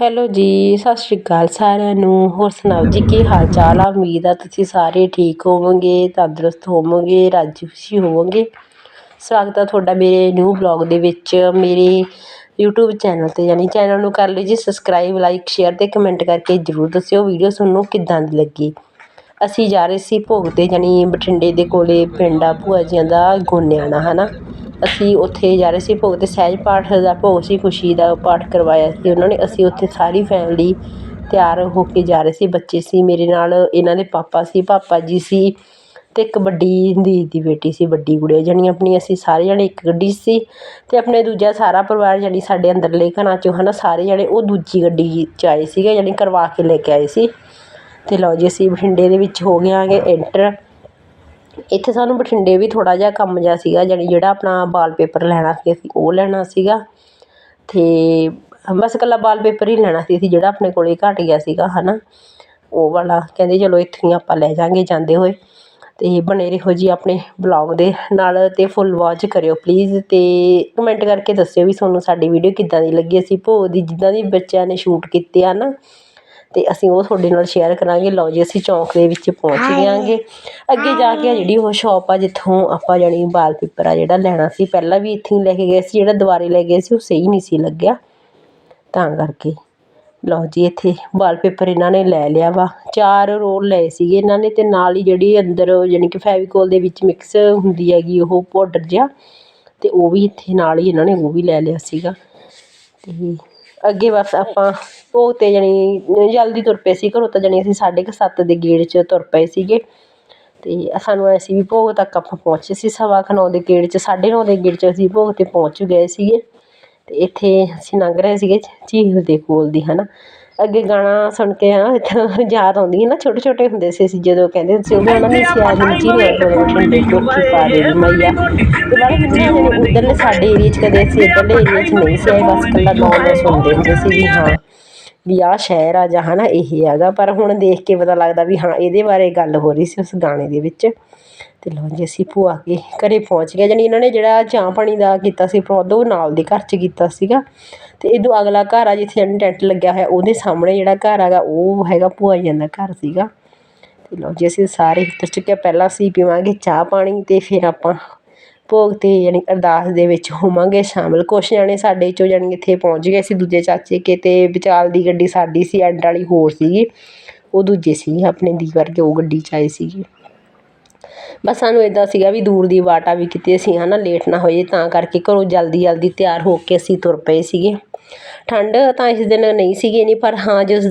Hello ਜੀ, ਸਤਿ ਸ਼੍ਰੀ ਅਕਾਲ ਸਾਰਿਆਂ ਨੂੰ। ਹੋਰ ਸੁਣਾਓ ਜੀ, ਕੀ ਹਾਲ ਚਾਲ ਆ? ਉਮੀਦ ਆ ਤੁਸੀਂ ਸਾਰੇ ਠੀਕ ਹੋਵੋਗੇ, ਤੰਦਰੁਸਤ ਹੋਵੋਗੇ, ਰਾਜੀ ਖੁਸ਼ੀ ਹੋਵੋਗੇ। ਸਵਾਗਤ ਆ ਤੁਹਾਡਾ ਮੇਰੇ ਨਿਊ ਬਲੌਗ ਦੇ ਵਿੱਚ। ਮੇਰੇ YouTube ਚੈਨਲ ਤੇ, ਯਾਨੀ ਚੈਨਲ ਨੂੰ ਕਰ ਲਿਓ ਜੀ ਸਬਸਕ੍ਰਾਈਬ ਲਾਈਕ ਸ਼ੇਅਰ ਤੇ ਕਮੈਂਟ ਕਰਕੇ ਜਰੂਰ ਦੱਸਿਓ ਵੀਡੀਓ ਤੁਹਾਨੂੰ ਕਿੱਦਾਂ ਦੀ ਲੱਗੀ। ਅਸੀਂ ਜਾ ਰਹੇ ਸੀ ਭੋਗ ਤੇ, ਯਾਨੀ ਬਠਿੰਡੇ ਦੇ ਕੋਲੇ ਪਿੰਡ ਆ, ਭੂਆ ਜੀਆਂ ਦਾ ਗੋਨਿਆਣਾ ਹਨਾ? ਅਸੀਂ ਉੱਥੇ ਜਾ ਰਹੇ ਸੀ, ਭੋਗ ਤੇ ਸਹਿਜ ਪਾਠ ਦਾ ਭੋਗ ਸੀ, ਖੁਸ਼ੀ ਦਾ ਪਾਠ ਕਰਵਾਇਆ ਸੀ। ਉਹਨਾਂ ਨੇ ਅਸੀਂ ਉੱਥੇ ਸਾਰੀ ਫੈਮਿਲੀ ਤਿਆਰ ਹੋ ਕੇ ਜਾ ਰਹੇ ਸੀ, ਬੱਚੇ ਸੀ ਮੇਰੇ ਨਾਲ, ਇਹਨਾਂ ਦੇ ਪਾਪਾ ਸੀ, ਪਾਪਾ ਜੀ ਸੀ ਅਤੇ ਇੱਕ ਵੱਡੀ ਦੀਦੀ ਦੀ ਬੇਟੀ ਸੀ, ਵੱਡੀ ਗੁੜੀਆ, ਜਾਣੀ ਆਪਣੀ ਅਸੀਂ ਸਾਰੇ ਜਾਣੇ ਇੱਕ ਗੱਡੀ 'ਚ ਸੀ ਅਤੇ ਆਪਣੇ ਦੂਜਾ ਸਾਰਾ ਪਰਿਵਾਰ ਜਾਣੀ ਸਾਡੇ ਅੰਦਰਲੇ ਘਰਾਂ 'ਚੋਂ ਹੈ ਨਾ ਸਾਰੇ ਜਾਣੇ ਉਹ ਦੂਜੀ ਗੱਡੀ 'ਚ ਆਏ ਸੀਗੇ, ਜਾਣੀ ਕਰਵਾ ਕੇ ਲੈ ਕੇ ਆਏ ਸੀ। ਅਤੇ ਲਓ ਜੀ, ਅਸੀਂ ਬਠਿੰਡੇ ਦੇ ਵਿੱਚ ਹੋ ਗਏ ਆਂਗੇ ਐਂਟਰ ਇੱਥੇ ਸਾਨੂੰ ਬਠਿੰਡੇ ਵੀ ਥੋੜ੍ਹਾ ਜਿਹਾ ਕੰਮ ਜਿਹਾ ਸੀਗਾ, ਜਾਣੀ ਜਿਹੜਾ ਆਪਣਾ ਵਾਲਪੇਪਰ ਲੈਣਾ ਸੀ ਅਸੀਂ, ਉਹ ਲੈਣਾ ਸੀਗਾ। ਅਤੇ ਬਸ ਇਕੱਲਾ ਵਾਲਪੇਪਰ ਹੀ ਲੈਣਾ ਸੀ ਅਸੀਂ, ਜਿਹੜਾ ਆਪਣੇ ਕੋਲੇ ਘੱਟ ਗਿਆ ਸੀਗਾ ਹੈ ਨਾ ਉਹ ਵਾਲਾ, ਕਹਿੰਦੇ ਚਲੋ ਇੱਥੋਂ ਹੀ ਆਪਾਂ ਲੈ ਜਾਂਗੇ, ਜਾਂਦੇ ਹੋਏ। ਅਤੇ ਬਣੇ ਰਹੋ ਜੀ ਆਪਣੇ ਬਲੌਗ ਦੇ ਨਾਲ ਅਤੇ ਫੁੱਲ ਵਾਚ ਕਰਿਓ ਪਲੀਜ਼ ਅਤੇ ਕਮੈਂਟ ਕਰਕੇ ਦੱਸਿਓ ਵੀ ਤੁਹਾਨੂੰ ਸਾਡੀ ਵੀਡੀਓ ਕਿੱਦਾਂ ਦੀ ਲੱਗੀ। ਅਸੀਂ ਭੋਗ ਦੀ, ਜਿੱਦਾਂ ਦੀ ਬੱਚਿਆਂ ਨੇ ਸ਼ੂਟ ਕੀਤੇ ਆ ਨਾ ਤੇ ਅਸੀਂ ਉਹ ਤੁਹਾਡੇ ਨਾਲ ਸ਼ੇਅਰ ਕਰਾਂਗੇ। ਲਓ ਜੀ ਅਸੀਂ ਚੌਂਕ ਦੇ ਵਿੱਚ ਪਹੁੰਚ ਗਏਾਂਗੇ ਅੱਗੇ ਜਾ ਕੇ ਜਿਹੜੀ ਉਹ ਸ਼ਾਪ ਆ ਜਿੱਥੋਂ ਆਪਾਂ ਜਾਣੀ ਵਾਲਪੇਪਰ ਆ ਜਿਹੜਾ ਲੈਣਾ ਸੀ ਪਹਿਲਾਂ ਵੀ ਇੱਥੇ ਹੀ ਲੈ ਕੇ ਗਏ ਸੀ ਜਿਹੜਾ ਦੁਬਾਰੇ ਲੈ ਗਏ ਸੀ ਉਹ ਸਹੀ ਨਹੀਂ ਸੀ ਲੱਗਿਆ। ਤਾਂ ਕਰਕੇ। ਲਓ ਜੀ ਇੱਥੇ ਵਾਲਪੇਪਰ ਇਹਨਾਂ ਨੇ ਲੈ ਲਿਆ ਵਾ। ਚਾਰ ਰੋਲ ਲਏ ਸੀਗੇ ਇਹਨਾਂ ਨੇ ਤੇ ਨਾਲ ਹੀ ਜਿਹੜੀ ਅੰਦਰ ਯਾਨੀ ਕਿ ਫੈਵੀਕੋਲ ਦੇ ਵਿੱਚ ਮਿਕਸ ਹੁੰਦੀ ਹੈਗੀ ਉਹ ਪਾਊਡਰ ਜਿਹਾ ਤੇ ਉਹ ਵੀ ਇੱਥੇ ਨਾਲ ਹੀ ਇਹਨਾਂ ਨੇ ਉਹ ਵੀ ਲੈ ਲਿਆ ਸੀਗਾ। ਤੇ ਅੱਗੇ ਬਸ ਆਪਾਂ ਭੋਗ ਤੇ ਜਾਣੀ, ਜਲਦੀ ਤੁਰ ਪਏ ਸੀ ਘਰੋਂ ਤਾਂ ਜਾਣੀ ਅਸੀਂ ਸਾਢੇ ਕੁ ਸੱਤ ਦੇ ਗੇੜ 'ਚ ਤੁਰ ਪਏ ਸੀਗੇ। ਅਤੇ ਸਾਨੂੰ ਐਸੀ ਵੀ ਭੋਗ ਤੱਕ ਆਪਾਂ ਪਹੁੰਚੇ ਸੀ, ਸਵਾ ਕੁ ਨੌ ਦੇ ਗੇੜ 'ਚ, ਸਾਢੇ ਨੌ ਦੇ ਗੇੜ 'ਚ ਅਸੀਂ ਭੋਗ ਤੇ ਪਹੁੰਚ ਗਏ ਸੀਗੇ। ਅਤੇ ਇੱਥੇ ਅਸੀਂ ਲੰਘ ਰਹੇ ਸੀਗੇ ਝੀਲ ਦੇ ਕੋਲ ਦੀ ਹੈ ਨਾ ਅੱਗੇ ਗਾਣਾ ਸੁਣ ਕੇ ਆ ਯਾਦ ਆਉਂਦੀ ਹੈ ਨਾ ਛੋਟੇ ਛੋਟੇ ਹੁੰਦੇ ਸੀ ਅਸੀਂ ਜਦੋਂ ਕਹਿੰਦੇ ਸੀ ਉਹ ਗਾਣਾ ਨਹੀਂ ਸੀ ਆਜ ਜੀ ਨੇ ਠੰਡੇ ਕੋਠੀ ਪਾ ਦੇ ਮਈਆ ਤੇ ਬਾਰੇ ਮੈਨੂੰ ਉਧਰਲੇ ਸਾਡੇ ਏਰੀਆ 'ਚ ਕਦੇ ਅਸੀਂ ਇੱਧਰਲੇ ਏਰੀਆ 'ਚ ਨਹੀਂ ਸੀ ਆਏ, ਬਸ ਕੱਲਾ ਗਾਉਂ ਸੁਣਦੇ ਹੁੰਦੇ ਸੀ ਵੀ ਹਾਂ। ਵੀ ਆਹ ਸ਼ਹਿਰ ਆ ਜਾਂ ਹੈ ਨਾ ਇਹ ਹੈਗਾ, ਪਰ ਹੁਣ ਦੇਖ ਕੇ ਪਤਾ ਲੱਗਦਾ ਵੀ ਹਾਂ, ਇਹਦੇ ਬਾਰੇ ਗੱਲ ਹੋ ਰਹੀ ਸੀ ਉਸ ਗਾਣੇ ਦੇ ਵਿੱਚ। ਅਤੇ ਲਓ ਜੀ, ਅਸੀਂ ਭੂਆ ਕੇ ਘਰ ਪਹੁੰਚ ਗਏ ਜਾਣੀ ਇਹਨਾਂ ਨੇ ਜਿਹੜਾ ਚਾਹ ਪਾਣੀ ਦਾ ਕੀਤਾ ਸੀ ਪ੍ਰਬੰਧ ਉਹ ਨਾਲ ਦੇ ਘਰ 'ਚ ਕੀਤਾ ਸੀਗਾ। ਅਤੇ ਇਹ ਤੋਂ ਅਗਲਾ ਘਰ ਆ, ਜਿੱਥੇ ਜਾਣੀ ਟੈਂਟ ਲੱਗਿਆ ਹੋਇਆ, ਉਹਦੇ ਸਾਹਮਣੇ ਜਿਹੜਾ ਘਰ ਹੈਗਾ, ਉਹ ਹੈਗਾ ਭੂਆ ਜੀ ਦਾ ਘਰ ਸੀਗਾ। ਅਤੇ ਲਓ ਜੀ, ਅਸੀਂ ਸਾਰੇ ਉੱਤਰ ਚੁੱਕੇ ਪਹਿਲਾਂ ਅਸੀਂ ਪੀਵਾਂਗੇ ਚਾਹ ਪਾਣੀ ਅਤੇ ਫਿਰ ਆਪਾਂ ਭੋਗ ਤੇ ਜਾਣੀ ਅਰਦਾਸ ਦੇ ਵਿੱਚ ਹੋਵਾਂਗੇ ਸ਼ਾਮਿਲ। ਕੁਛ ਜਾਣੇ ਸਾਡੇ ਚੋਂ ਜਾਣੀ ਇੱਥੇ ਪਹੁੰਚ ਗਏ ਸੀ। ਦੂਜੇ ਚਾਚੇ ਕੇ ਅਤੇ ਵਿਚਾਲ ਦੀ ਗੱਡੀ ਸਾਡੀ ਸੀ, ਐਂਡ ਵਾਲੀ ਹੋਰ ਸੀਗੀ। ਉਹ ਦੂਜੇ ਸੀ, ਆਪਣੇ ਦੀ ਕਰਕੇ ਉਹ ਗੱਡੀ 'ਚ ਆਏ ਸੀਗੇ। ਬਸ ਸਾਨੂੰ ਇੱਦਾਂ ਸੀਗਾ ਵੀ ਦੂਰ ਦੀ ਵਾਟਾ ਵੀ ਕਿਤੇ ਅਸੀਂ ਹੈ ਨਾ ਲੇਟ ਨਾ ਹੋਈਏ, ਤਾਂ ਕਰਕੇ ਘਰੋਂ ਜਲਦੀ ਜਲਦੀ ਤਿਆਰ ਹੋ ਕੇ ਅਸੀਂ ਤੁਰ ਪਏ ਸੀਗੇ। ਠੰਡ ਤਾਂ ਇਸ ਦਿਨ ਨਹੀਂ ਸੀਗੀ ਨਹੀਂ ਪਰ ਹਾਂ ਜਿਸ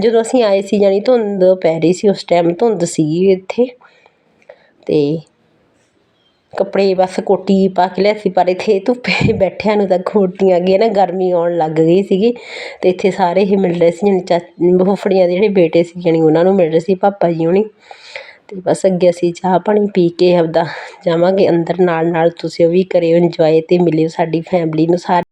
ਜਦੋਂ ਅਸੀਂ ਆਏ ਸੀ ਜਾਣੀ ਧੁੰਦ ਪੈ ਰਹੀ ਸੀ, ਉਸ ਟਾਈਮ ਧੁੰਦ ਸੀਗੀ ਇੱਥੇ। ਅਤੇ ਕੱਪੜੇ ਬਸ ਕੋਟੀ ਪਾ ਕੇ ਲਿਆ ਸੀ ਪਰ ਇੱਥੇ ਧੁੱਪੇ ਬੈਠਿਆਂ ਨੂੰ ਤਾਂ ਕੋਟੀਆਂ ਅੱਗੇ ਨਾ ਗਰਮੀ ਆਉਣ ਲੱਗ ਗਈ ਸੀਗੀ ਅਤੇ ਇੱਥੇ ਸਾਰੇ ਹੀ ਮਿਲ ਰਹੇ ਸੀ ਜਾਣੀ ਚਾ ਫੁੱਫੜੀਆਂ ਦੇ ਜਿਹੜੇ ਬੇਟੇ ਸੀ, ਜਾਣੀ ਉਹਨਾਂ ਨੂੰ ਮਿਲ ਰਹੇ ਸੀ, ਪਾਪਾ ਜੀ ਹੋਣੀ। ਅਤੇ ਬਸ ਅੱਗੇ ਅਸੀਂ ਚਾਹ ਪਾਣੀ ਪੀ ਕੇ ਆਪਦਾ ਜਾਵਾਂਗੇ ਅੰਦਰ ਨਾਲ ਨਾਲ ਤੁਸੀਂ ਉਹ ਵੀ ਕਰਿਓ ਇੰਜੋਏ ਅਤੇ ਮਿਲਿਓ ਸਾਡੀ ਫੈਮਿਲੀ ਨੂੰ ਸਾਰੇ।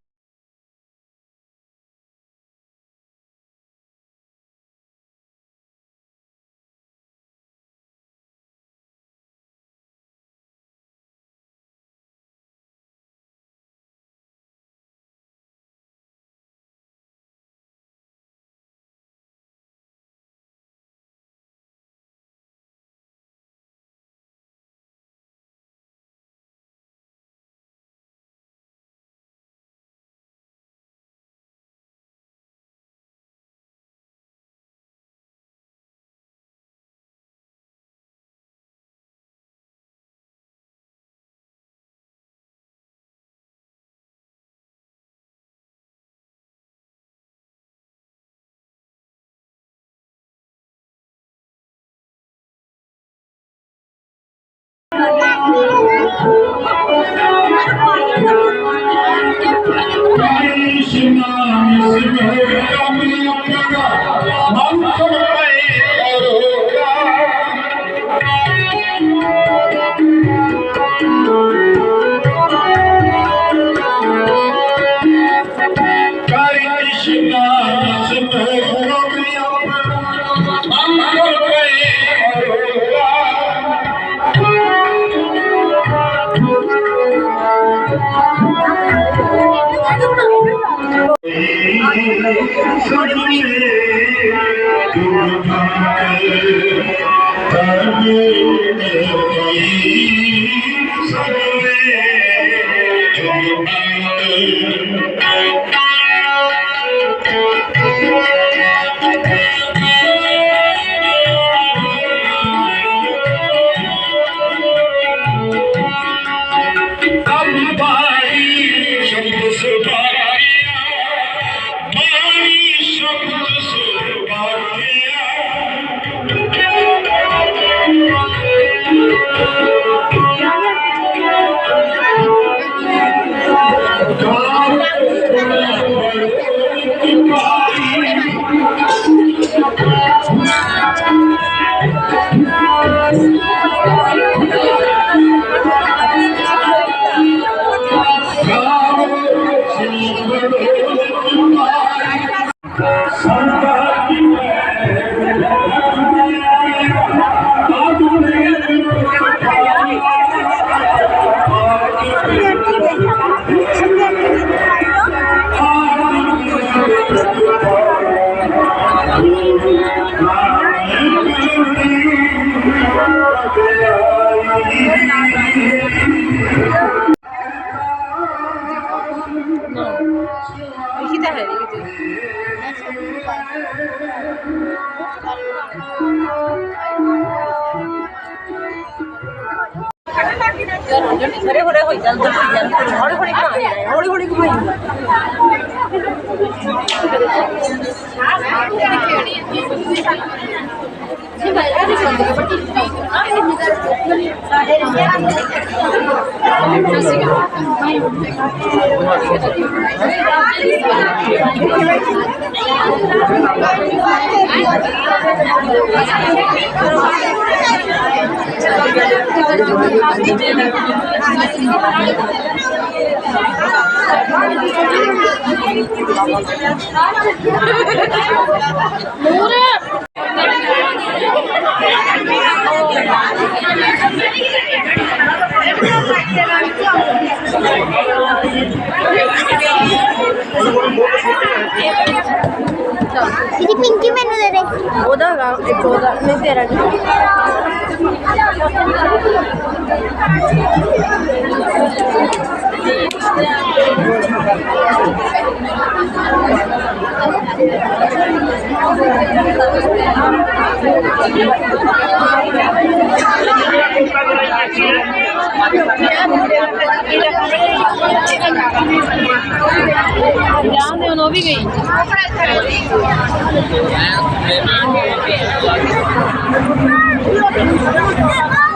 Amen. Thank you. ਹਰੇ ਹਰੇ ਹੋਈ ਚੱਲ ਹੋਈ ਚੱਲ। ਹੌਲੀ ਹੌਲੀ ਕਮਾਈ ਹੌਲੀ ਹੌਲੀ ਕਮਾਈ ਦੀਦੀ ਪਿੰਕੀ ਮੈਨੂੰ ਦੇ ਦੇ ਉਹਦਾ ਹੈਗਾ ਇੱਕ ਉਹਦਾ ਨਹੀਂ ਤੇਰਾ ਜਾਣਦੇ ਹੋ ਉਹ ਵੀ ਗਈ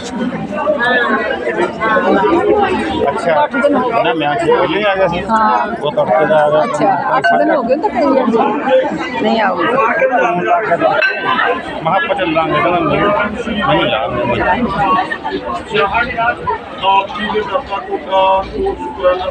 ਪੈਣ ਲੱਗ ਗਏ ਅੱਛਾ ਨਾ ਮੈਂ ਕਿ ਪਹਿਲੇ ਹੀ ਆ ਗਿਆ ਸੀ ਉਹ ਤੜਕੇ ਦਾ ਆ ਗਿਆ ਅੱਛਾ 8 ਦਿਨ ਹੋ ਗਏ ਤਾਂ ਨਹੀਂ ਆਉਗੀ ਮਹਾ ਪਚਲ ਲਾਂਗੇ ਕਹਿੰਦਾ ਨਹੀਂ ਨਹੀਂ ਜਾ ਆਪ ਜੀ ਦੇ ਦਰਬਾਰ ਤੋਂ ਕਾ ਉਹ ਸ਼ੁਕਰਾਨਾ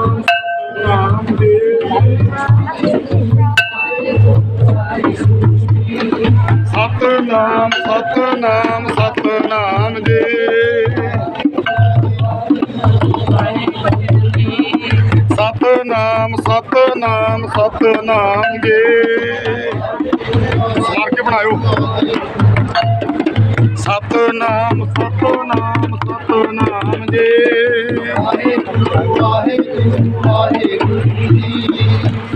ਸਤਨਾਮ ਸਤਨਾਮ ਸਤਨਾਮ ਦੇ ਸਤਨਾਮ ਸਤਨਾਮ ਸਤਨਾਮ ਦੇ ਸਮਾਰ ਕੇ ਬਣਾਇਓ। ਸਤਨਾਮ ਸਤਨਾਮ ਸਤਨਾਮ ਜੀ ਵਾਹਿਗੁਰੂ ਵਾਹਿਗੁਰੂ ਜੀ।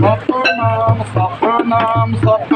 ਸਤਨਾਮ ਸਤਨਾਮ ਸਤਨਾਮ